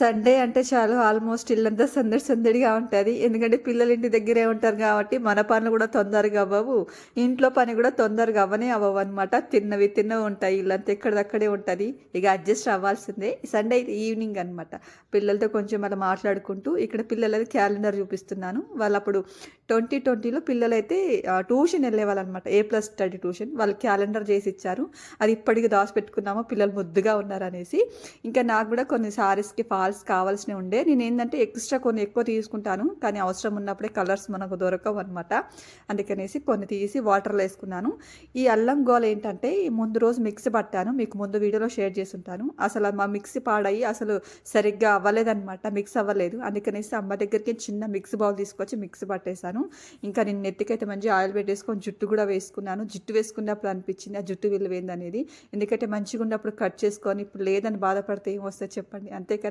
Sunday అంటే చాలు almost ఇల్లంతా సందడి సందడిగా ఉంటుంది. ఎందుకంటే పిల్లలు ఇంటి దగ్గరే ఉంటారు కాబట్టి మన పనులు కూడా తొందరగా అవ్వవు. ఇంట్లో పని కూడా తొందరగా అవ్వనే అవ్వవు అనమాట తిన్నవి తిన్నవి ఉంటాయి. ఇల్లంతా ఎక్కడిదక్కడే ఉంటుంది. ఇక అడ్జస్ట్ అవ్వాల్సిందే. సండే అయితే ఈవినింగ్ అనమాట పిల్లలతో కొంచెం అలా మాట్లాడుకుంటూ ఇక్కడ పిల్లలది క్యాలెండర్ చూపిస్తున్నాను. వాళ్ళు అప్పుడు ట్వంటీ ట్వంటీలో పిల్లలైతే ఆ, ట్యూషన్ వెళ్ళేవాళ్ళనమాట ఏ ప్లస్ స్టడీ ట్యూషన్. వాళ్ళు క్యాలెండర్ చేసి ఇచ్చారు. అది ఇప్పటికి దాచిపెట్టుకున్నామో. పిల్లలు ముద్దుగా ఉన్నారనేసి. ఇంకా నాకు కూడా కొన్ని సారీస్కి ఫాల్స్ కావాల్సినవి ఉండే. నేను ఏంటంటే ఎక్స్ట్రా కొన్ని ఎక్కువ తీసుకుంటాను. కానీ అవసరం ఉన్నప్పుడే కలర్స్ మనకు దొరకవు అనమాట అందుకనేసి కొన్ని తీసి వాటర్లో వేసుకున్నాను. ఈ అల్లం గోల ఏంటంటే ఈ ముందు రోజు మిక్సీ పట్టాను. మీకు ముందు వీడియోలో షేర్ చేసి ఉంటాను అసలు మా మిక్సీ పాడయ్యి అసలు సరిగ్గా అవ్వలేదన్నమాట. మిక్స్ అవ్వలేదు. అందుకనేసి అమ్మ దగ్గరికి చిన్న మిక్సీ బౌల్ తీసుకొచ్చి మిక్సీ పట్టేశాను. ఇంకా నేను నెత్తికైతే మంచి ఆయిల్ పెట్టేసుకొని జుట్టు కూడా వేసుకున్నాను. జుట్టు వేసుకున్నప్పుడు అనిపించింది. ఆ జుట్టు విలువైంది అనేది ఎందుకంటే మంచిగా ఉన్నప్పుడు కట్ చేసుకొని ఇప్పుడు లేదని బాధపడితే ఏం వస్తే చెప్పండి. అంతే కదా?